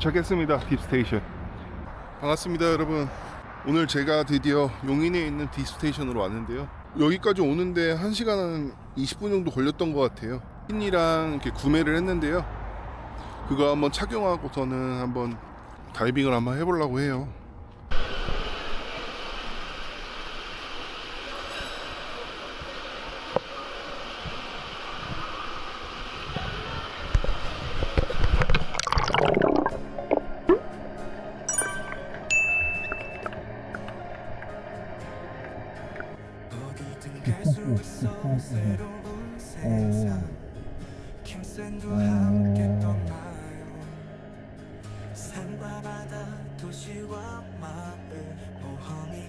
도착했습니다 딥스테이션. 반갑습니다 여러분. 오늘 제가 드디어 용인에 있는 딥스테이션으로 왔는데요. 여기까지 오는데 1시간 20분 정도 걸렸던 것 같아요. 핀이랑 이렇게 구매를 했는데요. 그거 한번 착용하고서는 한번 다이빙을 한번 해보려고 해요 김샌도 함께 떠나요 산과 바다 도시와 마을 모험이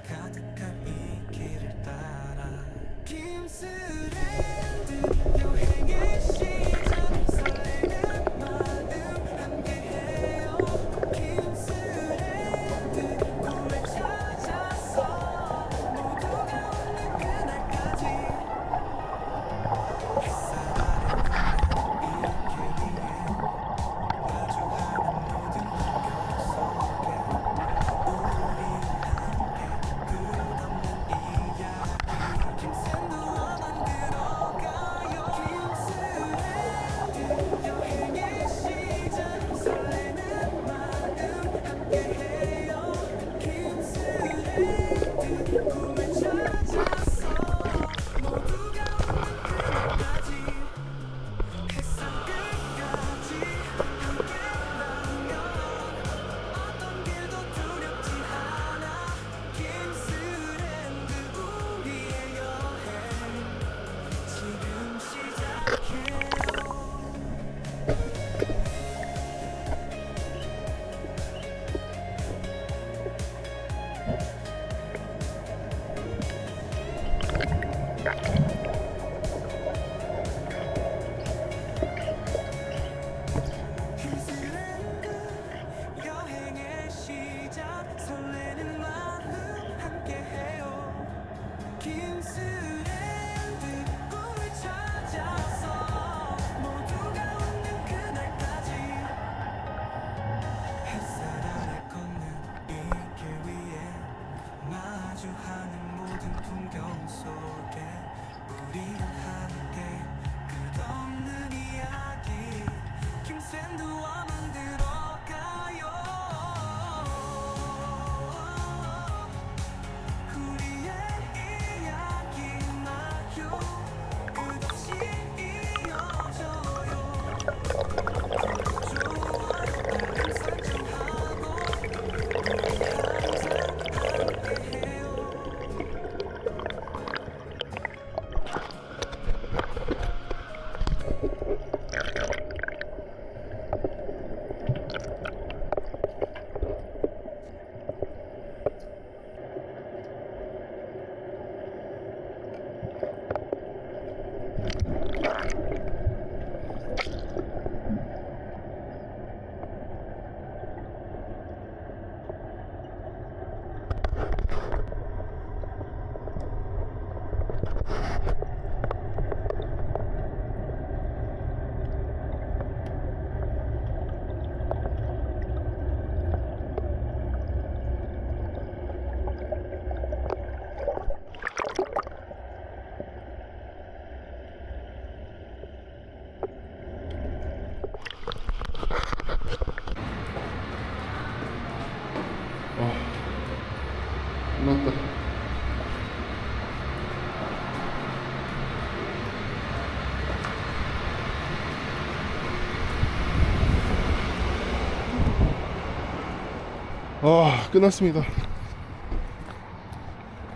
아 끝났습니다.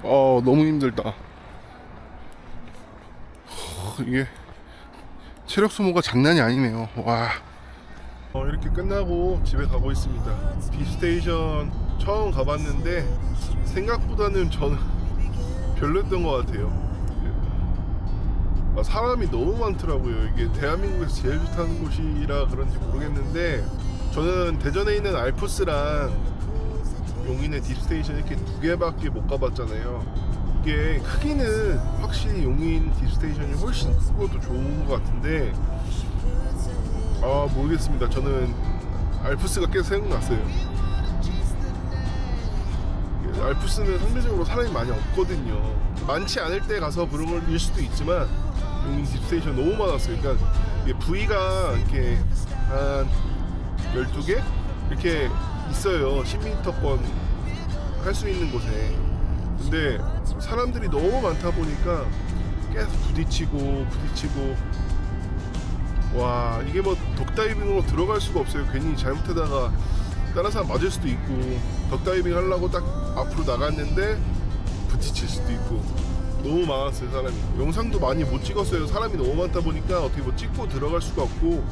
어 너무 힘들다. 어, 이게 체력 소모가 장난이 아니네요. 와. 어, 이렇게 끝나고 집에 가고 있습니다. 딥스테이션 처음 가봤는데 생각보다는 저는 별로였던 것 같아요. 아, 사람이 너무 많더라고요. 이게 대한민국에서 제일 좋다는 곳이라 그런지 모르겠는데 저는 대전에 있는 알프스랑 용인의 딥스테이션 이렇게 두 개밖에 못 가봤잖아요. 이게 크기는 확실히 용인 딥스테이션이 훨씬 크고 더 좋은 것 같은데 아 모르겠습니다. 저는 알프스가 계속 생각났어요. 알프스는 상대적으로 사람이 많이 없거든요. 많지 않을 때 가서 그런 걸일 수도 있지만 여기 딥스테이션 너무 많았어요. 그러니까 부위가 이렇게 한 12개 이렇게 있어요. 10m권 할 수 있는 곳에. 근데 사람들이 너무 많다 보니까 계속 부딪히고 부딪히고 와 이게 뭐 덕다이빙으로 들어갈 수가 없어요. 괜히 잘못하다가 다른 사람 맞을 수도 있고 덕다이빙 하려고 딱 앞으로 나갔는데 부딪힐 수도 있고 너무 많았어요 사람이 영상도 많이 못 찍었어요 사람이 너무 많다 보니까 어떻게 뭐 찍고 들어갈 수가 없고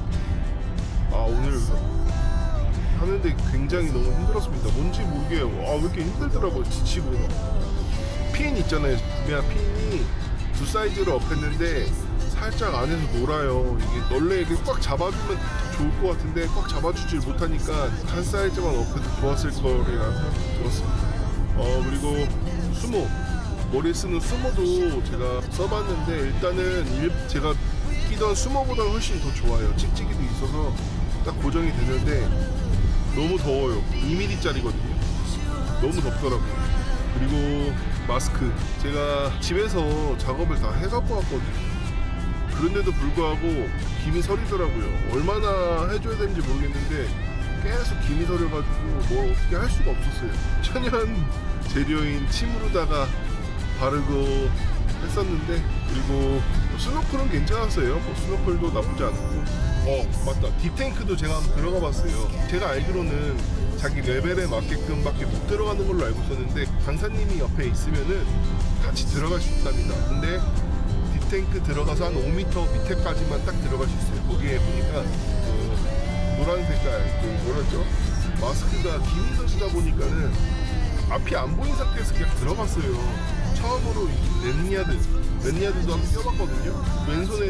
아 오늘 하는데 굉장히 너무 힘들었습니다. 뭔지 모르게 와왜 이렇게 힘들더라고요 지치고. 핀 있잖아요 구매한 핀이. 두 사이즈로 업했는데 살짝 안에서 놀아요. 이게 원래 이게 꽉 잡아주면 더 좋을 것 같은데 꽉 잡아주질 못하니까 한 사이즈만 업해도 좋았을 거라는 생각이 들었습니다. 어 그리고 수모. 머리에 쓰는 수모도 제가 써봤는데 일단은 일, 제가 끼던 수모보다 훨씬 더 좋아요. 찍찍이도 있어서 딱 고정이 되는데 너무 더워요. 2mm짜리거든요. 너무 덥더라고요. 그리고 마스크. 제가 집에서 작업을 다 해갖고 왔거든요. 그런데도 불구하고 김이 서리더라고요. 얼마나 해줘야 되는지 모르겠는데 계속 김이 서려가지고 뭐 어떻게 할 수가 없었어요. 천연 재료인 침으로다가 바르고 했었는데 그리고 스노클은 괜찮았어요. 뭐 스노클도 나쁘지 않고 어 맞다. 딥탱크도 제가 한번 들어가 봤어요. 제가 알기로는 자기 레벨에 맞게끔 밖에 못 들어가는 걸로 알고 있었는데 강사님이 옆에 있으면은 같이 들어갈 수 있답니다. 근데 딥탱크 들어가서 한 5m 밑에까지만 딱 들어갈 수 있어요. 거기에 보니까 그 노란 색깔 그 뭐라죠? 마스크가 기미 서시다 보니까는 앞이 안 보인 상태에서 그냥 들어갔어요. 처음으로 이 랜니아드, 랜니아드도 한번 껴봤거든요. 왼손에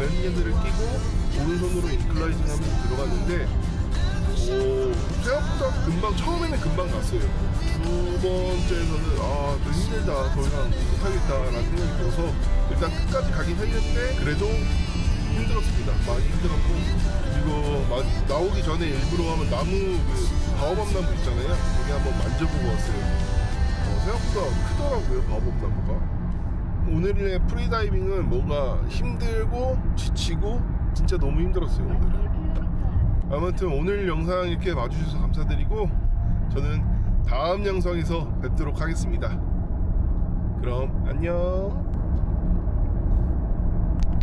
랜니아드를 끼고 오른손으로 인클라이징 하면서 들어갔는데 오, 생각보다 금방 처음에는 금방 갔어요. 두 번째에서는 아, 좀 힘들다. 더 이상 못하겠다라는 생각이 들어서 일단 끝까지 가긴 했는데 그래도 힘들었습니다. 많이 힘들었고 마- 나오기 전에 일부러 하면 나무 그 바오밤 나무 있잖아요. 거기 한번 만져보고 왔어요. 어, 생각보다 크더라고요 바오밤 나무가. 오늘의 프리다이빙은 뭔가 힘들고 지치고 진짜 너무 힘들었어요 오늘은. 아무튼 오늘 영상 이렇게 봐주셔서 감사드리고 저는 다음 영상에서 뵙도록 하겠습니다. 그럼 안녕.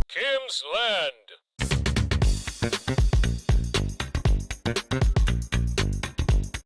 Kim's Land.